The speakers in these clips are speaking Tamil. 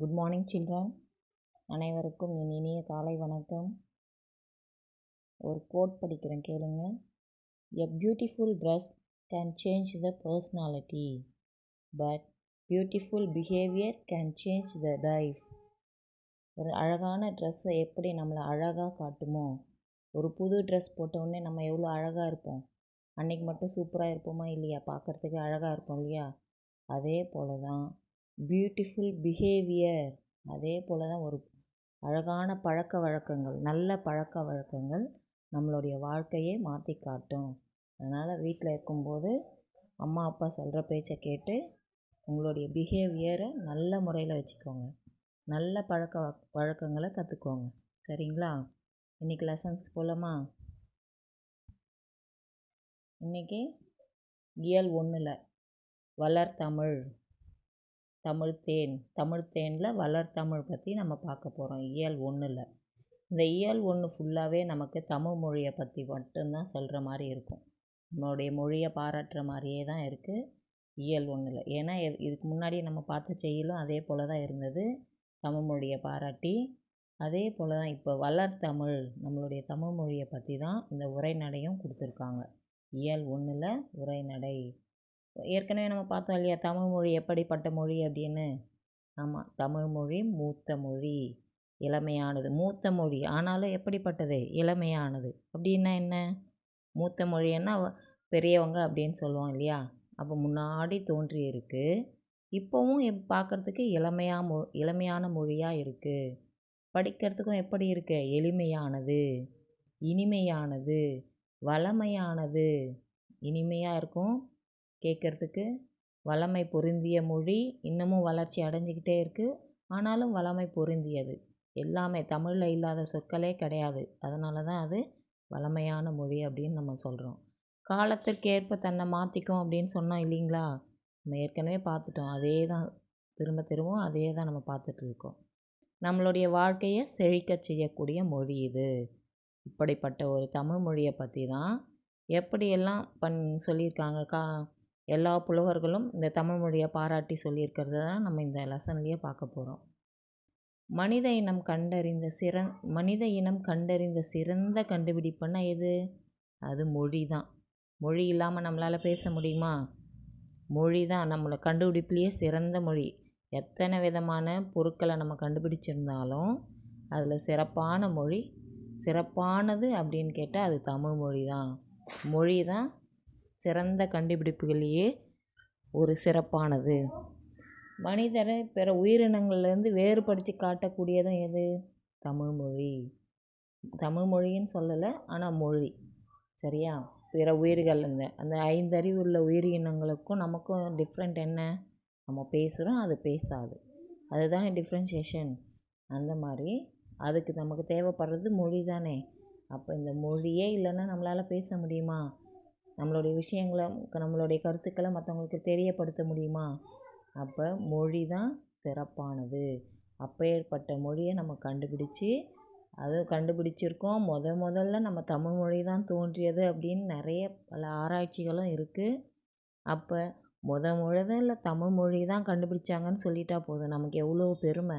குட் மார்னிங் சில்ட்ரன் அனைவருக்கும் என் இனிய காலை வணக்கம். ஒரு கோட் படிக்கிறேன் கேளுங்க. A beautiful dress can change the personality but beautiful behaviour can change the life ஒரு அழகான ட்ரெஸ்ஸை எப்படி நம்மளை அழகாக காட்டுமோ? ஒரு புது ட்ரெஸ் போட்டவுடனே நம்ம எவ்வளோ அழகாக இருப்போம்? அன்றைக்கி மட்டும் சூப்பராக இருப்போமா இல்லையா? பார்க்குறதுக்கு அழகாக இருப்போம் இல்லையா? அதே போல் தான் பியூட்டிஃபுல் பிஹேவியர் அதே போல் தான் ஒரு அழகான பழக்க வழக்கங்கள் நல்ல பழக்க வழக்கங்கள் நம்மளுடைய வாழ்க்கையே மாற்றி காட்டும். அதனால் வீட்டில் இருக்கும்போது அம்மா அப்பா சொல்கிற பேச்சை கேட்டு உங்களுடைய பிஹேவியரை நல்ல முறையில் வச்சுக்கோங்க. நல்ல பழக்க வழக்கங்களை கற்றுக்கோங்க சரிங்களா? இன்றைக்கி லெசன்ஸ்க்கு போகலாமா இன்றைக்கி இயல் ஒன்றில் வளர் தமிழ்த்தேன் தமிழ்த்தேனில் தேன் வளர் தமிழ் பற்றி நம்ம பார்க்க போகிறோம் இயல் ஒன்றில் இந்த இயல் ஒன்று ஃபுல்லாகவே நமக்கு தமிழ் மொழியை பற்றி மட்டும்தான் சொல்கிற மாதிரி இருக்கும். நம்மளுடைய மொழியை பாராட்டுற மாதிரியே தான் இருக்குது இயல் ஒன்றில் ஏன்னா இது- இதுக்கு முன்னாடி நம்ம பார்த்த செய்யலும் அதே போல் தான் இருந்தது. தமிழ் மொழியை பாராட்டி அதே போல் தான் இப்போ வளர் தமிழ் நம்மளுடைய தமிழ் மொழியை பற்றி தான் இந்த உரைநடையும் கொடுத்துருக்காங்க. இயல் ஒன்றில் உரைநடை. ஏற்கனவே நம்ம பார்த்தோம் இல்லையா? தமிழ் மொழி எப்படிப்பட்ட மொழி அப்படின்னு? ஆமாம் தமிழ் மொழி மூத்த மொழி இளமையானது. மூத்த மொழி. ஆனாலும் எப்படிப்பட்டது? இளமையானது. அப்படின்னா என்ன? மூத்த மொழின்னா பெரியவங்க அப்படின்னு சொல்லுவோம் இல்லையா? அப்போ முன்னாடி தோன்றியிருக்கு. இப்போவும் எப் பார்க்கறதுக்கு இளமையாக மொ இளமையான மொழியாக இருக்குது படிக்கிறதுக்கும் எப்படி இருக்கு? எளிமையானது இனிமையானது வளமையானது இனிமையாக இருக்கும். கேட்குறதுக்கு வளமை பொருந்திய மொழி இன்னமும் வளர்ச்சி அடைஞ்சிக்கிட்டே இருக்குது ஆனாலும் வளமை பொருந்தியது. எல்லாமே தமிழில் இல்லாத சொற்களே கிடையாது. அதனால தான் அது வளமையான மொழி அப்படின்னு நம்ம சொல்கிறோம் காலத்திற்கேற்ப தன்னை மாற்றிக்கும் அப்படின்னு சொன்னோம் இல்லைங்களா? நம்ம ஏற்கனவே பார்த்துட்டோம். அதே தான் திரும்ப திரும்பவும் அதே தான் நம்ம பார்த்துட்டு இருக்கோம். நம்மளுடைய வாழ்க்கையை செழிக்க செய்யக்கூடிய மொழி இது. இப்படிப்பட்ட ஒரு தமிழ் மொழியை பற்றி தான் எப்படியெல்லாம் பண் சொல்லியிருக்காங்க. கா எல்லா புலவர்களும் இந்த தமிழ் மொழியை பாராட்டி சொல்லியிருக்கிறது தான் நம்ம இந்த லெசன்லேயே பார்க்க போகிறோம் மனித இனம் கண்டறிந்த சிறந் மனித இனம் கண்டறிந்த சிறந்த கண்டுபிடிப்புன்னா எது? அது மொழி தான். மொழி இல்லாமல் நம்மளால் பேச முடியுமா? மொழி தான். நம்மளை கண்டுபிடிப்புலேயே சிறந்த மொழி. எத்தனை விதமான பொருட்களை நம்ம கண்டுபிடிச்சிருந்தாலும் அதில் சிறப்பான மொழி சிறப்பானது அப்படின்னு கேட்டால் அது தமிழ் மொழி தான். மொழி தான் சிறந்த கண்டுபிடிப்புகளையே ஒரு சிறப்பானது. மனிதரை பிற உயிரினங்கள்லேருந்து வேறுபடுத்தி காட்டக்கூடியதும் எது? தமிழ்மொழி தமிழ்மொழின்னு சொல்லலை ஆனால் மொழி. சரியா? பிற உயிர்கள் இந்த அந்த ஐந்தறிவு உள்ள உயிரினங்களுக்கும் நமக்கும் டிஃப்ரெண்ட் என்ன? நம்ம பேசுகிறோம் அது பேசாது. அதுதான் டிஃப்ரென்ஷியேஷன் அந்த மாதிரி அதுக்கு நமக்கு தேவைப்படுறது மொழி தானே. அப்போ இந்த மொழியே இல்லைன்னா நம்மளால் பேச முடியுமா? நம்மளுடைய விஷயங்களை நம்மளுடைய கருத்துக்களை மற்றவங்களுக்கு தெரியப்படுத்த முடியுமா? அப்போ மொழி தான் சிறப்பானது. அப்பேற்பட்ட மொழியை நம்ம கண்டுபிடிச்சி அது கண்டுபிடிச்சிருக்கோம். முத முதல்ல நம்ம தமிழ் மொழி தான் தோன்றியது அப்படின்னு நிறைய பல ஆராய்ச்சிகளும் இருக்குது அப்போ முத முதல்ல தமிழ் மொழி தான் கண்டுபிடிச்சாங்கன்னு சொல்லிட்டா போதும். நமக்கு எவ்வளோ பெருமை.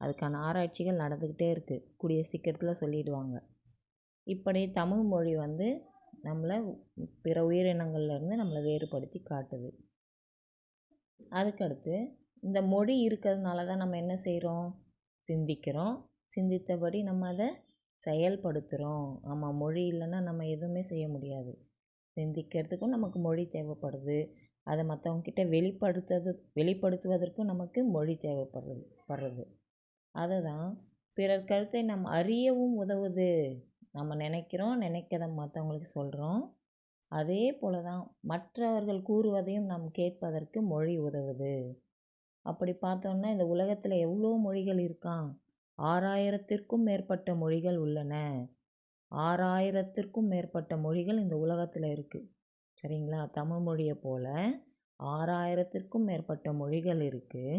அதுக்கான ஆராய்ச்சிகள் நடந்துக்கிட்டே இருக்குது கூடிய சீக்கிரத்தில் சொல்லிடுவாங்க. இப்படி தமிழ் மொழி வந்து நம்மளை பிற உயிரினங்கள்லேருந்து நம்மளை வேறுபடுத்தி காட்டுது. அதுக்கடுத்து இந்த மொழி இருக்கிறதுனால தான் நம்ம என்ன செய்கிறோம் சிந்திக்கிறோம். சிந்தித்தபடி நம்ம அதை செயல்படுத்துகிறோம் ஆமாம் மொழி இல்லைன்னா நம்ம எதுவுமே செய்ய முடியாது. சிந்திக்கிறதுக்கும் நமக்கு மொழி தேவைப்படுது. அதை மற்றவங்கக்கிட்ட வெளிப்படுத்துறது வெளிப்படுத்துவதற்கும் நமக்கு மொழி தேவைப்படுறது படுறது. அதை தான் பிறர் கருத்தை நாம் அறியவும் உதவுது. நம்ம நினைக்கிறோம் நினைக்கிறத மற்றவங்களுக்கு சொல்கிறோம் அதே போல தான் மற்றவர்கள் கூறுவதையும் நாம் கேட்பதற்கு மொழி உதவுது. அப்படி பார்த்தோன்னா இந்த உலகத்தில் எவ்வளோ மொழிகள் இருக்கான் ஆறாயிரத்திற்கும் மேற்பட்ட மொழிகள் உள்ளன. ஆறாயிரத்திற்கும் மேற்பட்ட மொழிகள் இந்த உலகத்தில் இருக்குது சரிங்களா? தமிழ் மொழியை போல் ஆறாயிரத்திற்கும் மேற்பட்ட மொழிகள் இருக்குது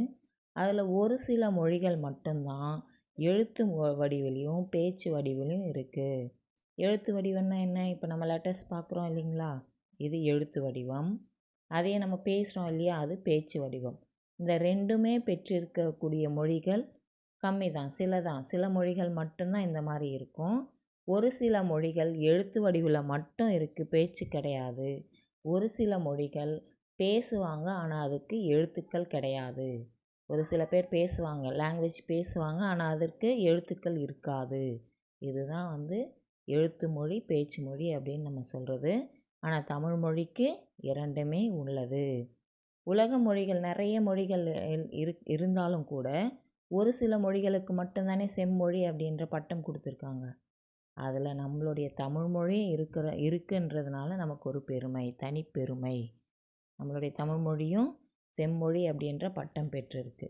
அதில் ஒரு சில மொழிகள் மட்டும்தான் எழுத்து வ- வடிவிலையும் பேச்சு வடிவிலையும் இருக்குது எழுத்து வடிவம்னா என்ன? இப்போ நம்ம லெட்டர்ஸ் பார்க்குறோம் இல்லைங்களா? இது எழுத்து வடிவம். அதே நம்ம பேசுகிறோம் இல்லையா? அது பேச்சு வடிவம். இந்த ரெண்டுமே பெற்றிருக்கக்கூடிய மொழிகள் கம்மி தான் சில தான் சில மொழிகள் மட்டும்தான் இந்த மாதிரி இருக்கும். ஒரு சில மொழிகள் எழுத்து வடிவில் மட்டும் இருக்குது பேச்சு கிடையாது. ஒரு சில மொழிகள் பேசுவாங்க. ஆனால் அதுக்கு எழுத்துக்கள் கிடையாது. ஒரு சில பேர் பேசுவாங்க லாங்குவேஜ் பேசுவாங்க. ஆனால் அதற்கு எழுத்துக்கள் இருக்காது. இதுதான் வந்து எழுத்து மொழி பேச்சு மொழி அப்படின்னு நம்ம சொல்கிறது ஆனால் தமிழ் மொழிக்கு இரண்டுமே உள்ளது. உலக மொழிகள் நிறைய மொழிகள் இரு இருந்தாலும் கூட ஒரு சில மொழிகளுக்கு மட்டும்தானே செம்மொழி அப்படின்ற பட்டம் கொடுத்துருக்காங்க. அதில் நம்மளுடைய தமிழ் மொழி இருக்கிற இருக்குன்றதுனால நமக்கு ஒரு பெருமை தனிப்பெருமை. நம்மளுடைய தமிழ் மொழியும் செம்மொழி அப்படின்ற பட்டம் பெற்றிருக்கு.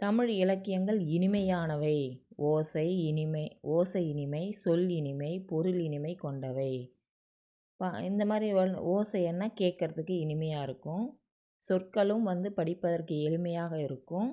தமிழ் இலக்கியங்கள் இனிமையானவை. ஓசை இனிமை ஓசை இனிமை சொல் இனிமை பொருள் இனிமை கொண்டவை. ப இந்த மாதிரி ஓசைன்னா கேட்குறதுக்கு இனிமையாக இருக்கும்? சொற்களும் வந்து படிப்பதற்கு எளிமையாக இருக்கும்.